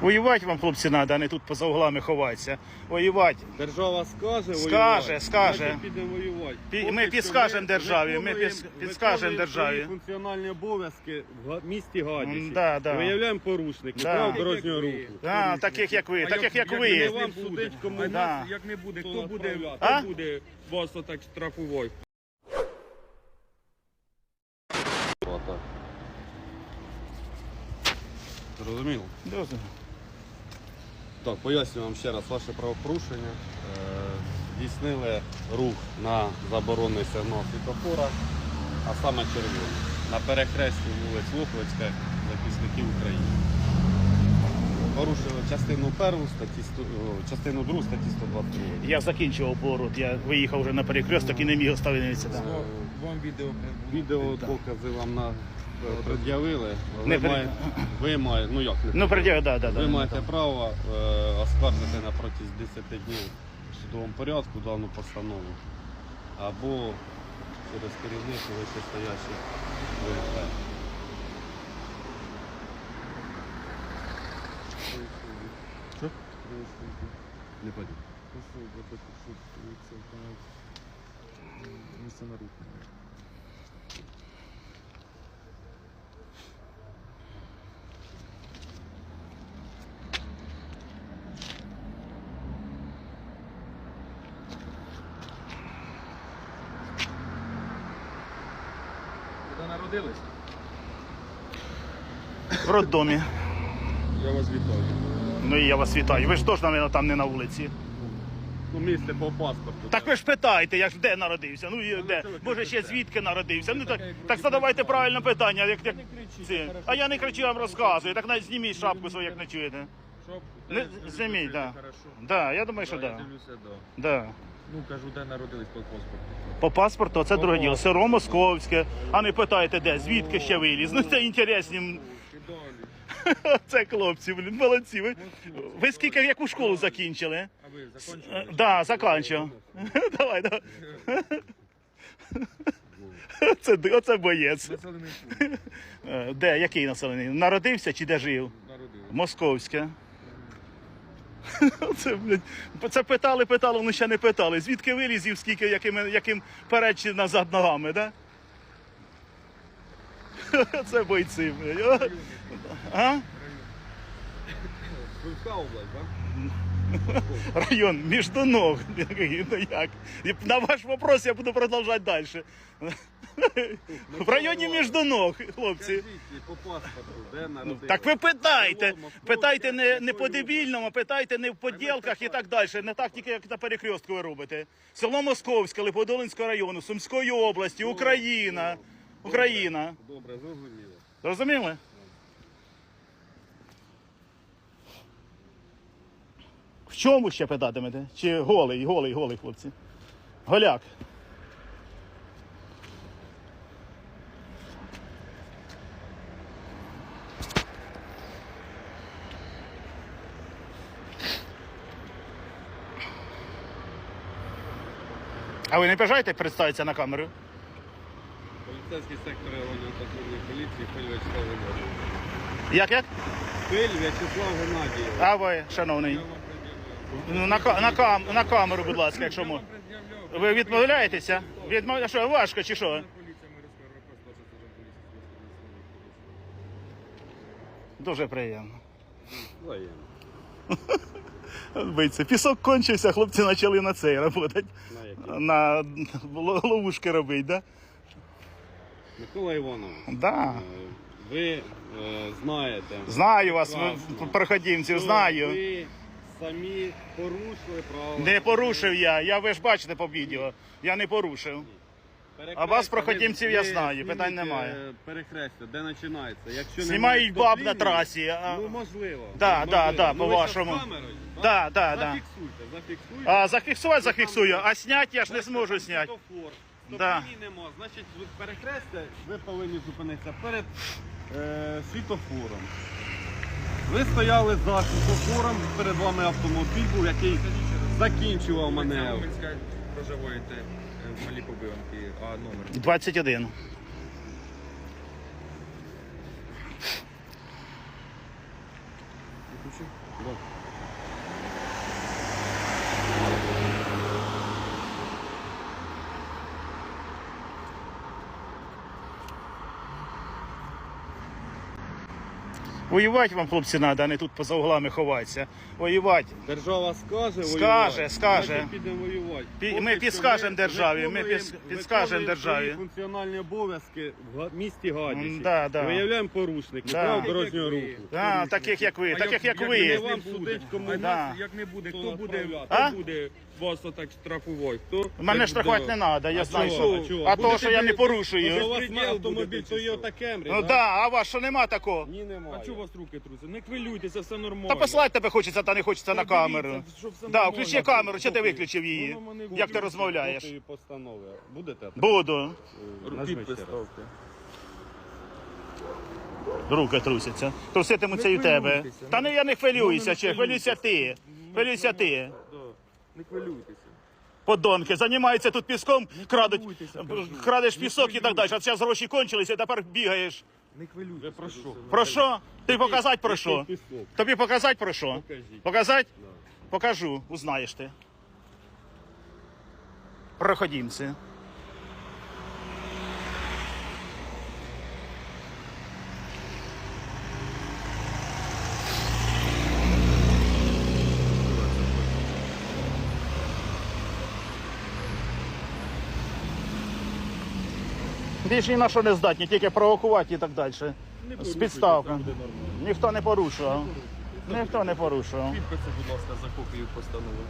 Воювати вам, хлопці, треба, а не тут поза углами ховатися. Воювати. Держава скаже Скаже, воювати, скаже. значить підемо воювати. Пі- Поки ми що підскажемо державі, ми виконуємо- піс- підскажемо виконуємо державі. свої функціональні обов'язки в га- місті Гадячі. М, да, да. Виявляємо порушників Да. правил дорожнього Як руху. А, таких як ви, таких як не ви. вам судить, кому А Да. нас як не буде, Хто буде, хто буде вас отак штрафувати? Отак. Зрозуміло? Дуже. Так, поясню вам ще раз ваше правопорушення. Е, Здійснили рух на заборонений сигнал світофора, а саме червоний. На перехресті вулиць Луховицька захисників України. Порушили частину першу статті частину другу статті 122. Я закінчував поворот, я виїхав вже на перекресток і не міг оставитися. Вам- Вам відео Відео докази вам на пред'явили. Ви, Не пред- має- ви маєте, ну як не Ну, придя, да, да, да. Ви ну, маєте там. право е, оскаржити на протязі 10 днів в судовому порядку дану постанову або через керівництво вищестоящих ВРП. Що? Не понял. Місце на руку. Народились? В роддомі. Я вас вітаю. Ну і я вас вітаю. Ви ж теж, мабуть, там не на вулиці. Ну, місце по паспорту. Так ви ж питаєте, я ж де народився? Ну і де? Може ще звідки народився? Ну так, так задавайте правильне питання, як, як. А я не кричу, я вам розказую. Так навіть зніміть шапку свою, як не чуєте. Щоб Не, зніміть, так. Хорошо. Да, я думаю, що Да, я так. дивлюся, да. Да. Ну кажу, де народились по паспорту. По паспорту це друге діло. Село Московське. А не питайте де, звідки ще виліз. Ну це інтересні. Кидалі. Це хлопці, блін, молодці. Ви, ви скільки яку школу закінчили? А ви Е, закончили? Да, закінчив. Давай, давай. Це, оце боєць. Населений пункт Е, Де, який населений? Народився чи де жив? народились. Московське. Це, блядь, це питали, питали, ну ще не питали. Звідки вилізів, скільки, яким, яким перед чи назад ногами, да? Це бойці, блядь. А? Сумська область, так? Район між до ног. Ну як? На ваш вопрос я буду продовжувати далі. В районі між до ног, хлопці. Скажіть по паспорту, де народились? Так ви питайте. Питайте не, не по-дебільному, питайте не в поділках і так далі. Не так тільки, як на перекрестку ви робите. Село Московське, Лиходолинського району, Сумської області, Україна. Україна. Добре, зрозуміло. Зрозуміли? В чому ще питатимете? Чи голий, голий, голий, хлопці? Голяк. А ви не бажаєте представитися на камеру? Поліцейський сектор районної патрульної поліції Пиль Вячеслав Геннадійович. Як як? Пиль Вячеслав Геннадійович. А ви, шановний? Я вам пред'являв. Ну, на, ка- на, кам, на камеру, будь ласка, якщо Я вам можна. Ви відмовляєтеся? Відмов... а Що, важко чи що? Поліція Мирського РП, старший сержант поліції. Дуже приємно. Взаємно. Бийці. Пісок кончився, хлопці почали на цей працювати. На ловушки робити, да? Микола Іванович, Да. е, ви е, знаєте, Знаю вас, ви що знаю. ви самі порушили право. Не порушив я, я ви ж бачите по відео. Я не порушив. А вас, проходимців, я знаю, питань немає. е, Перехрестя, де починається. Якщо Знімають немає баб на трасі, а- Ну, можливо. Да, можливо. да, да, Ну, по-вашому. Да, да, да. Зафіксуйте, зафіксуйте. А зафіксувати зафіксую, а зняти я ж не зможу зняти. Світофор. Да. Стоп-лінії нема. Значить, ви перехрестя, ви повинні зупинитися перед е, світофором. Ви стояли за світофором, перед вами автомобіль був, який закінчував маневр. Проживаєте е, в Малій Побиванці, а номер? 21. Включи. Да. Воювати вам, хлопці, треба, а не тут поза углами ховатися. Воювати. Держава скаже Скаже, воювати, скаже. значить підемо воювати. Пі- Поки ми що підскажемо державі, ми виконуємо- піс- підскажемо виконуємо державі. свої функціональні обов'язки в га- місті Гадячі. М, да, да. Виявляємо порушників Да. правил дорожнього Як руху. А, таких як ви, таких як не ви. Не вам судить, кому Да. нас як не буде, Хто хто буде, хто А? буде вас отак штрафувати? Хто? Мене штрафувати не треба, я А знаю, чого? що. А чого? А то, Будете що я не ви- у порушую. вас автомобіль Toyota Camry, Ну да? да, а вас що нема такого? Ні, немає. А чого у вас руки труться? Не хвилюйтеся, все нормально. Та послати тебе хочеться, та не хочеться на камеру. Да, включи камеру, чи ти виключив її? Як ти розмовляєш? Копії постанови. Будете? Буду. Е, нажміть Підпис раз. ставте. Руки трусяться. Труситимуться і в тебе. Та ну. не я не хвилююся, Ну, чи хвилюйся ти. Хвилюйся ти. Да. Не хвилюйтеся. Подонки, займаються тут піском, крадуть, хвилюйтеся, кажу. крадеш Не пісок і так далі. А зараз гроші кончилися, і тепер бігаєш. Не хвилюйтеся. Про що? Про що? Ти показати про що? Тобі показати про що? Покажіть. Показати? Да. Покажу, узнаєш ти. Проходімці. Більше ні на що не здатні, тільки провокувати і так далі. З нормально. Ніхто не порушував. Ніхто не порушував. Підписи, будь ласка, за копію постанови.